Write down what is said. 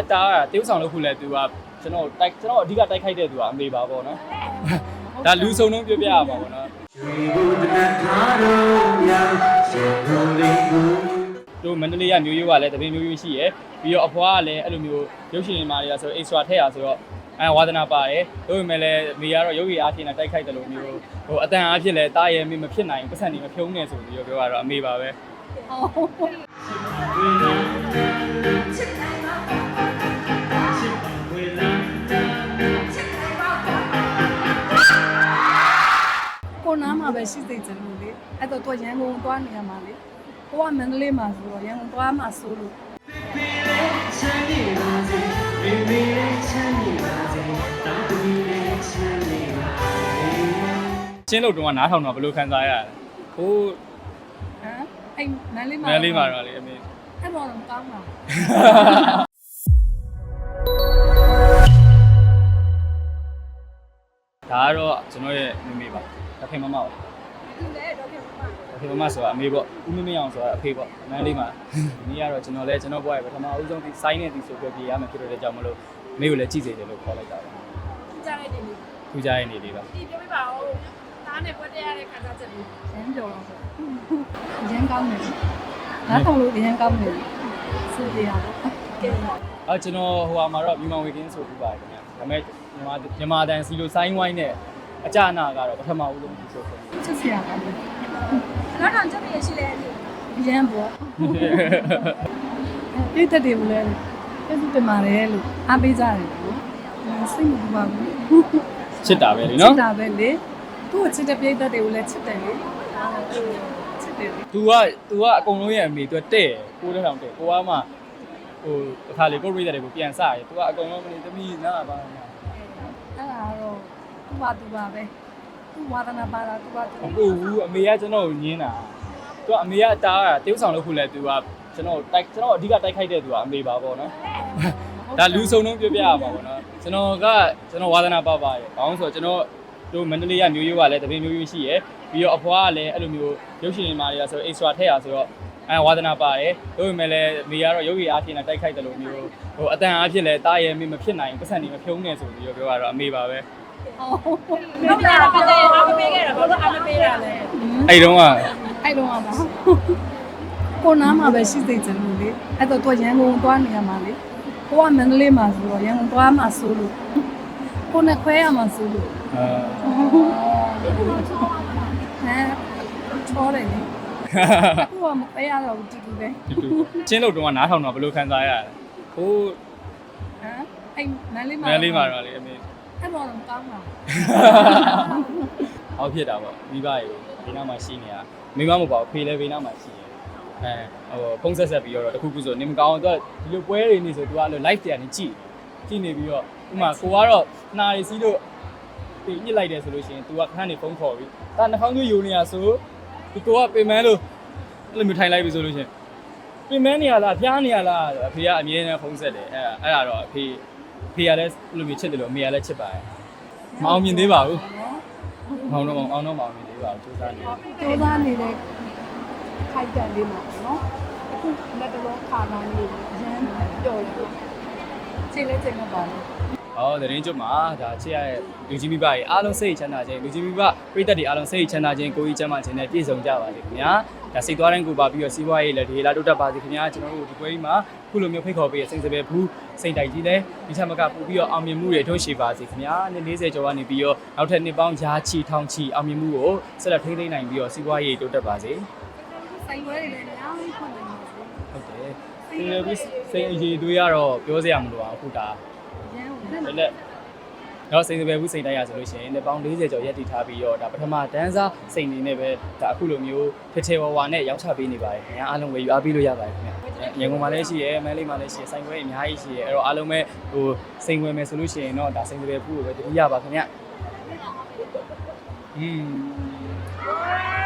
မေကအတားကတေးဥဆောင်လို့ခုလဲသူကကျွန်တော်တိုက်ကျွန်တော်အဓိကတိုက်ခိုက်တဲ့သူကအမေပါပေါ့နော်ဒါလူစုံလုံးပြပြရမှာပေါ့နော်တို့မန္တလေးကမျိုးရိုးကလည်းတပင်းမျိုးရိုးရှိရယ်ပြီးတော့အဖွားကလည်းအဲ့လိုမျိုးရုပ်ရှင်တွေမှာတွေကဆို extra ထည့်ရဆိုတော့အဲဝါသနာပါတယ်တို့ပေမဲ့လည်းမေကတော့ရုပ်ရည်အားဖြင့်တိုက်ခိုက်တယ်လို့မျိုးဟိုအတန်အားဖြင့်လည်းတားရဲမဖြစ်နိုင်ပတ်စံနေမဖြုံးနေဆိုပြီးတော့ပြောရတော့အမေပါပဲကိုနား ပဲရှိသိကြလို့လေအဲ့တော့သူရန်ကုန်သွားနေရမှာလေကိုကမန္တလေးမှာဆိုတော့ရန်ကုန်သွားမှာဆိုလို့ချင်းလို့တော့နားထောင်တော့ဘယ်လိုခံစားရလဲဟိုးဟမ်အဲ့မန္တလေးမှာမန်းလေးမှာတော့လေအမေအဲ့ပေါ်တော့ကောင်းပါဒါကတော့ကျွန်တော်ရဲ့မိမိပါအဖေမမပါဒီလေတော့ပြန်ပါအ ဖေမမဆိုတာအမေပေါ့ဦးမမေအောင်ဆိုတာအဖေပေါ့မန်းလေးမှာဒီနေ့ကတော့ကျွန်တော်လည်းကျွန်တော်ဘွားရဲ့ပထမဦးဆုံးဒီစိုင်းနေဒီဆိုပြောပြရမယ်ဖြစ်တဲ့ကြောင့်မလို့မေကိုလည်းကြည့်စေတယ်လို့ခေါ်လိုက်တာပါကြားလိုက်တယ်လေထူးခြားရဲ့နေလေးပါဒီပြောပြပါဦးသားနဲ့ပွဲတက်ရတဲ့ခါစားချက်လေးရန်ကြော်တော့ဆိုရန်ကောင်းတယ်နားထောင်လို့ရန်ကောင်းတယ်စစ်ပြရတော့ကဲအော်ကျွန်တော်ဟိုဟာမှာတော့မြူမောင်ဝေကင်းဆိုပြီးပါတယ်ခင်ဗျာဒါပေမဲ့မြန်မာမြန်မာတန်စီလိုစိုင်းဝိုင်းနဲ့အကြနာကတော့ပထမဦးဆုံးဒီဆိုဆိုချစ်စရာကော ရန်ပေါ်ပြည့်တဲ့တယ်ဘူးလေပြည့်တယ်မှာလေလို့အားပေးကြတယ်လို့စိတ်မပူပါဘူး ချစ်တာပဲလေ ချ နော် စ်တာပဲလေသူ့ကိုချစ်တဲ့ပြိတ္တတွေကိုလည်းချစ်တယ်လေချစ်တယ်လေ तू က तू ကအကုန်လုံးရဲ့အမေ तू တဲ့ကိုတဲ့ထောင်တဲ့ကိုကမှဟိုတစ်ခါလေကိုရိတဲ့တွေကိုပြန်စရယ် तू ကအကုန်လုံးမနေသမီးနားပါနာ အဲ့ဒါတော့သူ့ပါသူ့ပါပဲသူ့ဝါဒနာပါတာသူ့ပါသူ့ မပူဘူးအမေကကျွန်တော်ကိုညင်းတာ သူကအမေကတားတာတေးဥဆောင်လုပ်ဖို့လဲသူကကျွန်တော်တိုက်ကျွန်တော်အဓိကတိုက်ခိုက်တဲ့သူကအမေပါပေါ့နော်ဒါလူစုံလုံးပြောပြရပါပေါ့နော်ကျွန်တော်ကကျွန်တော်ဝါသနာပါပါရယ်ဘာလို့ဆိုတော့ကျွန်တော်တို့မန္တလေးကမျိုးရိုးကလည်းတပင်းမျိုးရိုးရှိရယ်ပြီးတော့အဖွားကလည်းအဲ့လိုမျိုးရုပ်ရှင်တွေမှာတွေကဆို extra ထည့်ရဆိုတော့အဲဝါသနာပါတယ်တို့ပေမဲ့လည်းမိကတော့ရုပ်ရည်အားဖြင့်တိုက်ခိုက်တယ်လို့မျိုးဟိုအတန်အားဖြင့်လည်းတားရဲမိမဖြစ်နိုင်ပတ်စံနေမဖြုံးနဲ့ဆိုပြီးတော့ပြောရတော့အမေပါပဲဟုတ်ဟုတ်မိမကတည်းကအမပေးခဲ့တာဘာလို့အမပေးတာလဲအဲ့တုန်းက အဲ့တော့ပါကိုနားမှာပဲရှိသိကြလို့လေအဲ့တော့သူရန်ကုန်သွားနေရမှာလေကိုကမန္တလေးမှာဆိုတော့ရန်ကုန်သွားမှာဆိုလို့ကိုနဲ့ခွဲရမှာဆိုလို့အာဟမ်ချောတယ်လေကိုကမခွဲရတော့ဘူးတူတူပဲတူတူချင်းလို့တုန်းကနားထောင်တော့ဘယ်လိုခံစားရလဲဟိုးဟမ်အဲ့မန္တလေးမှာမန်းလေးမှာတော့လေအမေအဲ့ပေါ်တော့ကောင်းပါ ဟောဖြစ်တာပေါ့မိဘရေဘေးနားမှာရှိနေတာမိမမဟုတ်ပါဘူးဖေလည်းဘေးနားမှာရှိတယ်အဲဟိုဖုန်းဆက်ဆက်ပြီးတော့တခုခုဆိုနေမကောင်းတော့ဒီလိုပွဲတွေနေဆိုသူကအဲ့လို live တရားနေကြည့်ကြည့်နေပြီးတော့ဥမာကိုကတော့နှာရီစီးလို့ပြညစ်လိုက်တယ်ဆိုလို့ရှိရင် तू ကခဏနေဖုန်းခေါ်ပြီးဒါနှာခေါင်းသွေးယိုနေရဆိုဒီကိုကပင်မန်းလို့အဲ့လိုမျိုးထိုင်လိုက်ပြီဆိုလို့ရှိရင်ပင်မန်းနေရလားဖျားနေရလားအဖေကအမြဲတမ်းဖုန်းဆက်တယ်အဲ့အဲ့ဒါတော့အဖေဖေကလည်းအဲ့လိုမျိုးချစ်တယ်လို့အမေကလည်းချစ်ပါတယ်မအောင်မြင်သေးပါဘူး မောင်တော့မောင်အောင်တော့မောင်နေသေးပါဘူးစူးစမ်းနေကျိုးသားနေတဲ့ခိုက်တန်လေးမှာပေါ့နော်အခုလက်တော်ခါနာနေရမ်းပျော်တယ်ချိန်လဲချိန်မပါဘူး။ ဟောသတင်းကြွမှာဒါချစ်ရတဲ့လူကြီးမိဘတွေအားလုံးစိတ်ချမ်းသာခြင်းလူကြီးမိဘပြည်သက်တွေအားလုံးစိတ်ချမ်းသာခြင်းကိုကြီးချမ်းသာခြင်းနဲ့ပြည့်စုံကြပါစေခင်ဗျာ။ဒါစိတ်သွားတိုင်းကိုပါပြီးတော့စီးပွားရေးလည်းဒီလာတိုးတက်ပါစေခင်ဗျာကျွန်တော်တို့ဒီပွဲကြီးမှာခုလိုမျိုးဖိတ်ခေါ်ပေးတဲ့စိတ်စပယ်ဘူးစိတ်တိုက်ကြီးလည်းဒီချက်မကပို့ပြီးတော့အောင်မြင်မှုတွေထွန်းရှိပါစေခင်ဗျာ။နှစ်40ကျော်ကနေပြီးတော့နောက်ထပ်နှစ်ပေါင်းရာချီထောင်ချီအောင်မြင်မှုကိုဆက်လက်ထိန်းသိမ်းနိုင်ပြီးတော့စီးပွားရေးတိုးတက်ပါစေ။ဆိုင်ပွဲတွေလည်းအများကြီးဖွင့်နေပါဘူးဟုတ်တယ်။ဒီလိုပြီးစိတ်အရေးတွေးရတော့ပြောစရာမလိုအောင်အခုဒါ ရမ်းကိုလက်လက်တော့စိန်စပယ်ဘူးစိန်တိုက်ရဆိုလို့ရှိရင်လည်းပေါင်း40ကျော်ရက်တည်ထားပြီးတော့ဒါပထမဒန်းစားစိန်နေနဲ့ပဲဒါအခုလိုမျိုးထေထေဝါဝါနဲ့ရောက်ချပေးနေပါတယ်ခင်ဗျာအားလုံးဝယ်ယူအားပေးလို့ရပါတယ်ခင်ဗျာရန်ကုန်မှာလည်းရှိရဲမန်းလေးမှာလည်းရှိရဲဆိုင်ခွဲအများကြီးရှိရဲအဲ့တော့အားလုံးပဲဟိုစိန်ဝယ်မယ်ဆိုလို့ရှိရင်တော့ဒါစိန်စပယ်ဘူးကိုပဲတတိယပါခင်ဗျာอืม